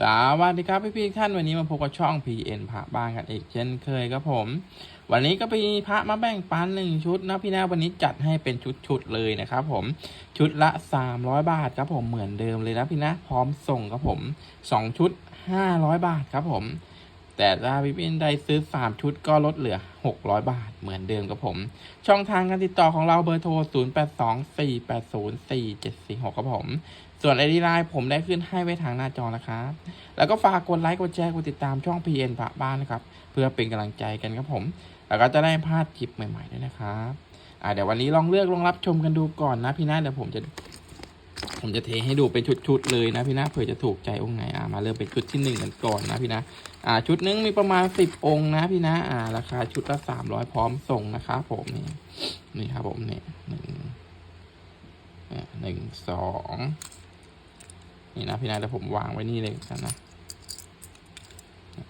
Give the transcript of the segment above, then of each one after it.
สวัสดีครับพี่พี่ท่านวันนี้มาพบกับช่อง PN พระบ้านกันอีกเช่นเคยครับผม วันนี้ก็มีพระมาแบ่งปันหนึ่งชุดนะพี่นะวันนี้จัดให้เป็นชุดๆเลยนะครับผมชุดละ 300 บาทครับผมเหมือนเดิมเลยนะพี่นะพร้อมส่งครับผม 2 ชุด 500 บาทครับผม แต่ถ้าพี่พี่ๆใดซื้อ 3 ชุดก็ลดเหลือ 600 บาทเหมือนเดิมครับผม ช่องทางการติดต่อของเราเบอร์โทร 0824804746 ครับผม ส่วนไอดีไลน์ผมได้ขึ้นให้ไว้ทางหน้าจอนะครับ แล้วก็ฝากกดไลค์กดแชร์กดติดตามช่อง PN พระบ้านนะครับ เพื่อเป็นกำลังใจกันครับผม แล้วก็จะได้พลาดคลิปใหม่ๆด้วยนะครับอ่าเดี๋ยววันนี้ลองเลือกลองรับชมกันดูก่อนนะพี่นะเดี๋ยวผมจะ ผมจะเทให้ดูเป็นชุดๆเลยนะพี่นะเผื่อจะถูกใจองค์ไหนอ่ามาเริ่มเป็นชุดที่หนึ่งกันก่อนนะพี่นะอ่าชุดนึงมีประมาณสิบองค์นะพี่นะอ่าราคาชุดละสามร้อยพร้อมส่งนะครับผมนี่นี่ครับผมนี่หนึ่งหนึ่งสองนี่นะพี่นะเดี๋ยวผมวางไว้นี่เลยกันนะ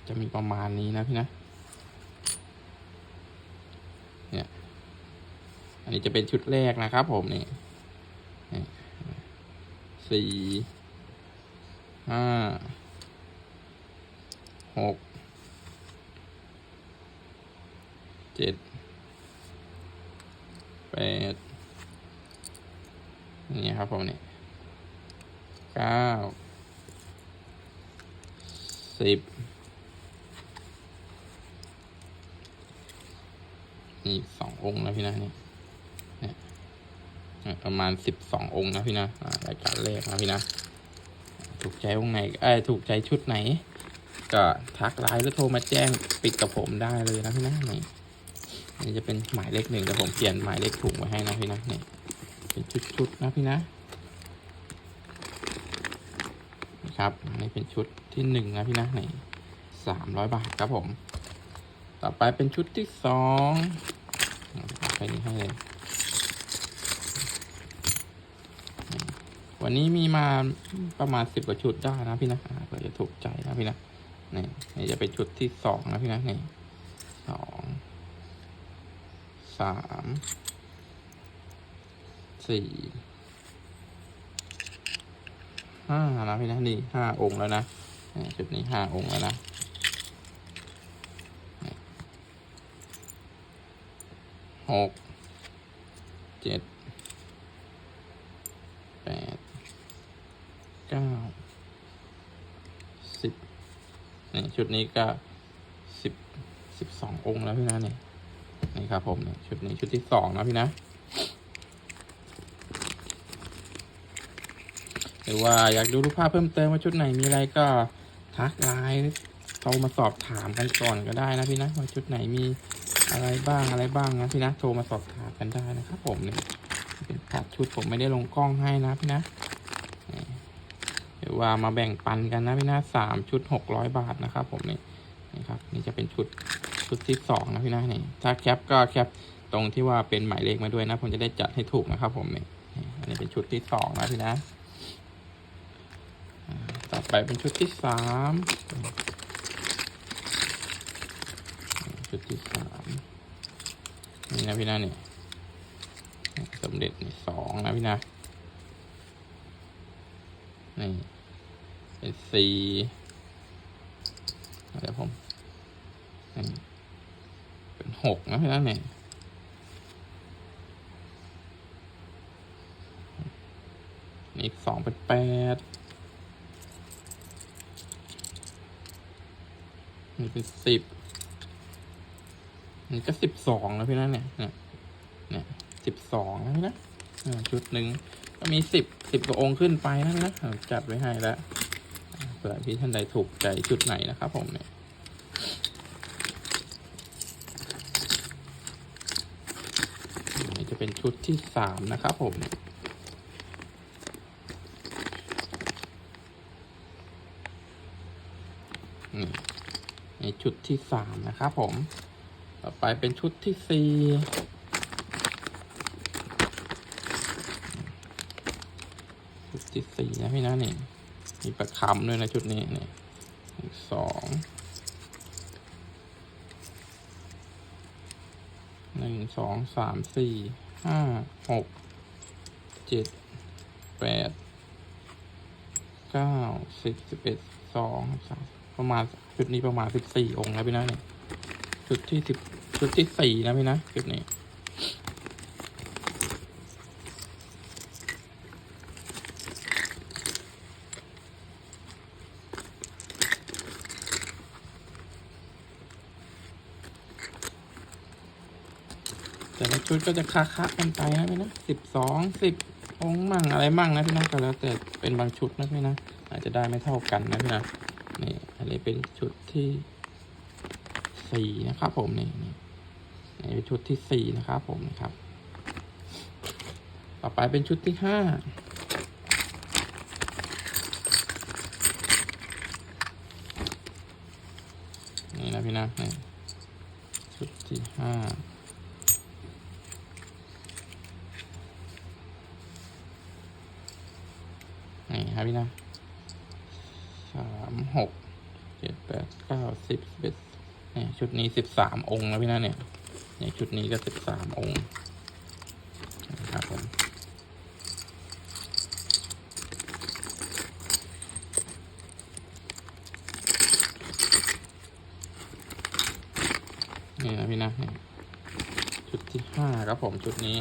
จะมีประมาณนี้นะพี่นะเนี่ยอันนี้จะเป็นชุดแรกนะครับผมนี่ สี่ห้าหกเจ็ดแปดนี่ครับผมนี่เก้าสิบนี่สององค์นะพี่นะนี่เนี่ยเนี่ย ประมาณสิบสององค์นะพี่นะรายการแรกนะพี่นะ ถูกใจองค์ไหนเอ้ถูกใจชุดไหน ก็ทักไลน์หรือโทรมาแจ้งปิดกับผมได้เลยนะพี่นะนี่นี่จะเป็นหมายเลขหนึ่งแต่ผมเปลี่ยนหมายเลขถุงไว้ให้นะพี่นะนี่เป็นชุดๆนะพี่นะนี่ครับนนี้เป็นชุดที่หนึ่งนะพี่นะนี่สามร้อยบาทครับผม ต่อไปเป็นชุดที่สองเอาไปนี้ให้เลย วันนี้มีมาประมาณสิบกว่าชุดได้นะพี่นะเผื่อจะถูกใจนะพี่นะนี่นี่จะเป็นชุดที่สองนะพี่นะนี่สองสามสี่ห้านะพี่นะนี่ห้าองค์แล้วนะชุดนี้ห้าองค์แล้วนะหกเจ็ดแปดเก้าสิบนี่ ชุดนี้ก็สิบสิบสององค์แล้วพี่นะเนี่ยนี่ครับผมเนี่ยชุดนี้ชุดที่สองนะพี่นะ หรือว่าอยากดูรูปภาพเพิ่มเติมว่าชุดไหนมีอะไรก็ทักไลน์โทรมาสอบถามกันก่อนก็ได้นะพี่นะว่าชุดไหนมีอะไรบ้างอะไรบ้างนะพี่นะโทรมาสอบถามกันได้นะครับผมเนี่ยเป็นภาพชุดผมไม่ได้ลงกล้องให้นะพี่นะ เดี๋ยวว่ามาแบ่งปันกันนะพี่นะสามชุดหกร้อยบาทนะครับ ผมนี่นี่ครับนี่จะเป็นชุดชุดที่สองนะพี่นะนี่ถ้าแคปก็แคปตรงที่ว่าเป็นหมายเลขมาด้วยนะผมจะได้จัดให้ถูกนะครับ ผมนี่อันนี้เป็นชุดที่สองนะพี่นะอ่าต่อไปเป็นชุดที่สามชุดที่สามนี่นะพี่นะนี่สมเด็จนี่สองนะพี่นะนี่ เป็นสี่เดี๋ยวผมเป็นหกนะพี่นะนี่นี่สองเป็นแปดนี่เป็นสิบนี่ก็สิบสองแล้วพี่นะเนี่ย เนี่ยเนี่ยสิบสองแล้วพี่นะอ่าชุดหนึ่งก็มีสิบสิบกว่าองค์ขึ้นไปนั่นนะจัดไว้ให้แล้ว เผื่อพี่ท่านใดถูกใจชุดไหนนะครับผมเนี่ยจะเป็นชุดที่สามนะครับผมนี่ในชุดที่สามนะครับผม ต่อไปเป็นชุดที่สี่ชุดที่สี่นะพี่นะนี่ มีประคำด้วยนะชุดนี้นี่หนึ่งสองหนึ่งสองสามสี่ห้าหกเจ็ดแปดเก้าสิบสิบเอ็ดสองสามประมาณชุดนี้ประมาณสิบสี่องค์นะพี่นะเนี่ยชุดที่สิบชุดที่สี่นะพี่นะชุดนี้ แต่ละชุดก็จะค้าค้ากันไปนะพี่นะสิบสองสิบองค์มั่งอะไรมั่งนะพี่นะก็แล้วแต่เป็นบางชุดนะพี่นะอาจจะได้ไม่เท่ากันนะพี่นะนี่อันนี้เป็นชุดที่สี่นะครับผมนี่นี่นี่เป็นชุดที่สี่นะครับผมนะครับ ต่อไปเป็นชุดที่ห้านี่นะพี่นะนี่ชุดที่ห้า ครับพี่นะสามหกเจ็ดแปดเก้าสิบสิบเอ็ดนี่ชุดนี้สิบสามองค์นะพี่นะเนี่ยเนี่ยชุดนี้ก็สิบสามองค์นะครับผมนี่นะพี่นะชุดที่ห้าครับผมชุดนี้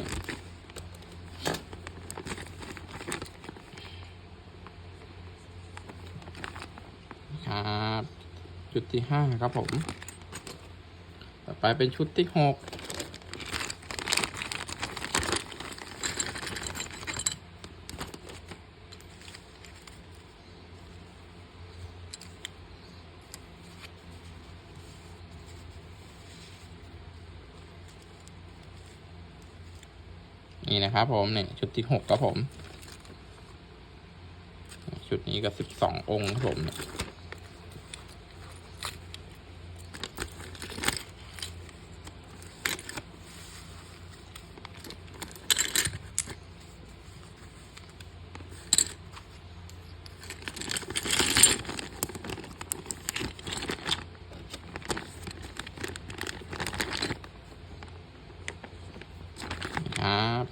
ครับ ชุดที่ห้าครับผม ต่อไปเป็นชุดที่หกนี่นะครับผมเนี่ยชุดที่หกครับผม ชุดนี้ก็สิบสององค์ครับผม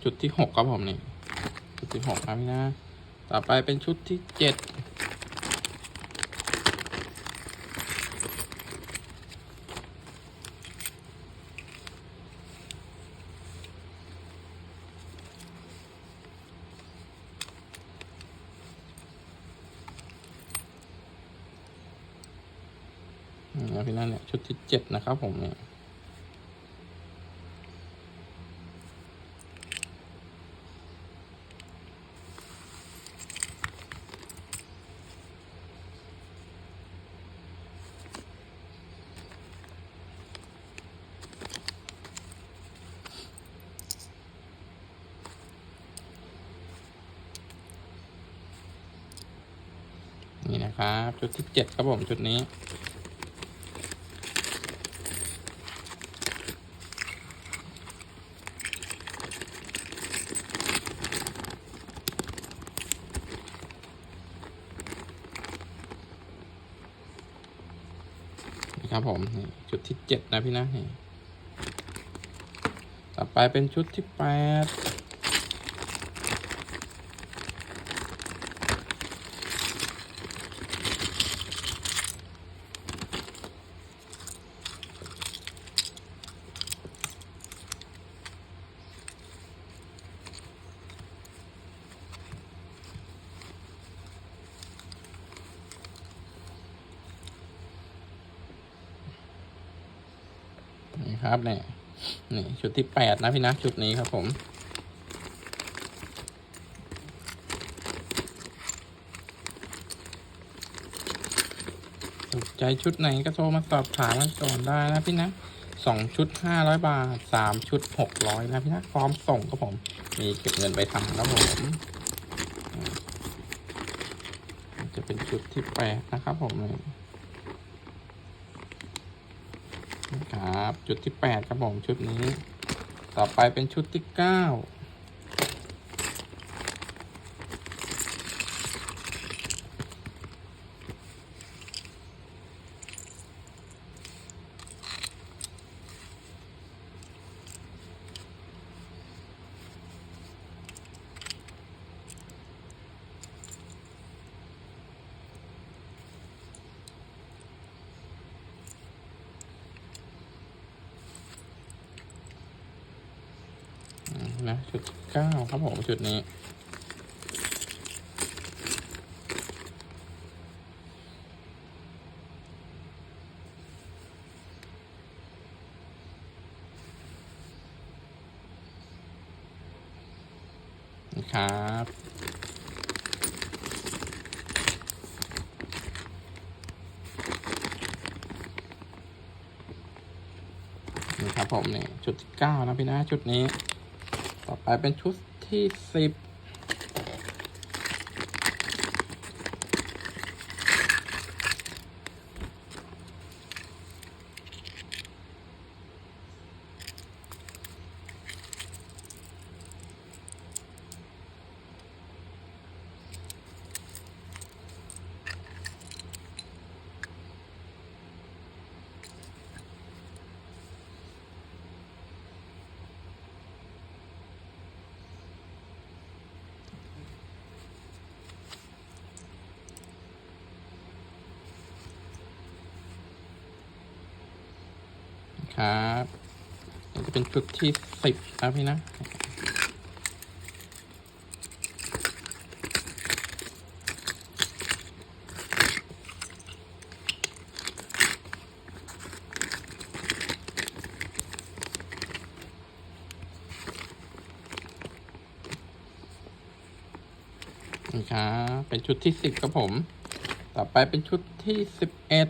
ชุดที่หกครับผมนี่ชุดที่หกครับพี่นะ ต่อไปเป็นชุดที่เจ็ดนี่นะพี่นะเนี่ยชุดที่เจ็ดนะครับผมเนี่ย นะครับชุดที่เจ็ดครับผมชุดนี้นี่ครับผมนี่ชุดที่เจ็ดนะพี่นะต่อไปเป็นชุดที่แปด ครับเนี่ยนี่ชุดที่แปดนะพี่นะชุดนี้ครับผมสนใจชุดไหนก็โทรมาสอบถามกันก่อนได้นะพี่นะสองชุดห้าร้อยบาทสามชุดหกร้อยนะพี่นะพร้อมส่งครับผม มีเก็บเงินไปทำครับผม จะเป็นชุดที่แปดนะครับผมเลย ครับ จุดที่ 8 ครับผมชุดนี้ ต่อไปเป็นชุดที่ 9 นะชุดเก้าครับผมชุดนี้นะครับนี่ครับผมนี่ชุดที่เก้านะพี่นะชุดนี้ ต่อไปเป็นชุดที่สิบ ครับนี่จะเป็นชุดที่สิบนะพี่นะนี่ครับเป็นชุดที่สิบครับผม ต่อไปเป็นชุดที่สิบเอ็ด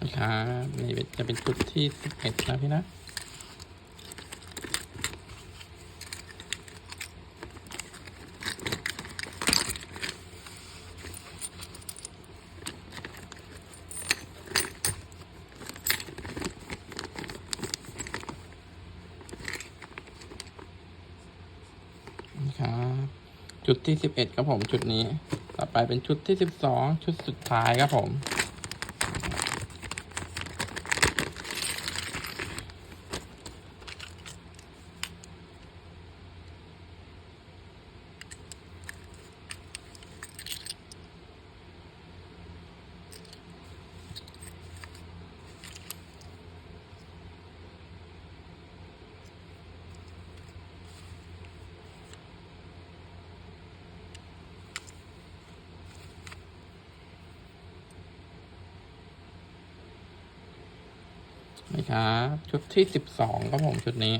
นะครับนี่จะเป็นชุดที่สิบเอ็ดนะพี่นะนะครับชุดที่สิบเอ็ดครับผมชุดนี้ ต่อไปเป็นชุดที่สิบสองชุดสุดท้ายครับผม นะครับชุดที่สิบสองครับผมชุดนี้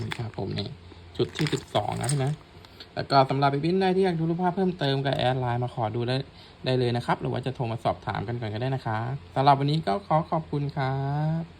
นี่ครับผมนี่ ชุดที่สิบสองนะพี่นะ แล้วก็สำหรับพี่บินได้ที่อยากดูรูปภาพเพิ่มเติมก็แอดไลน์มาขอดูได้ได้เลยนะครับ หรือว่าจะโทรมาสอบถามกันก่อนก็ได้นะคะสำหรับวันนี้ก็ขอขอบคุณครับ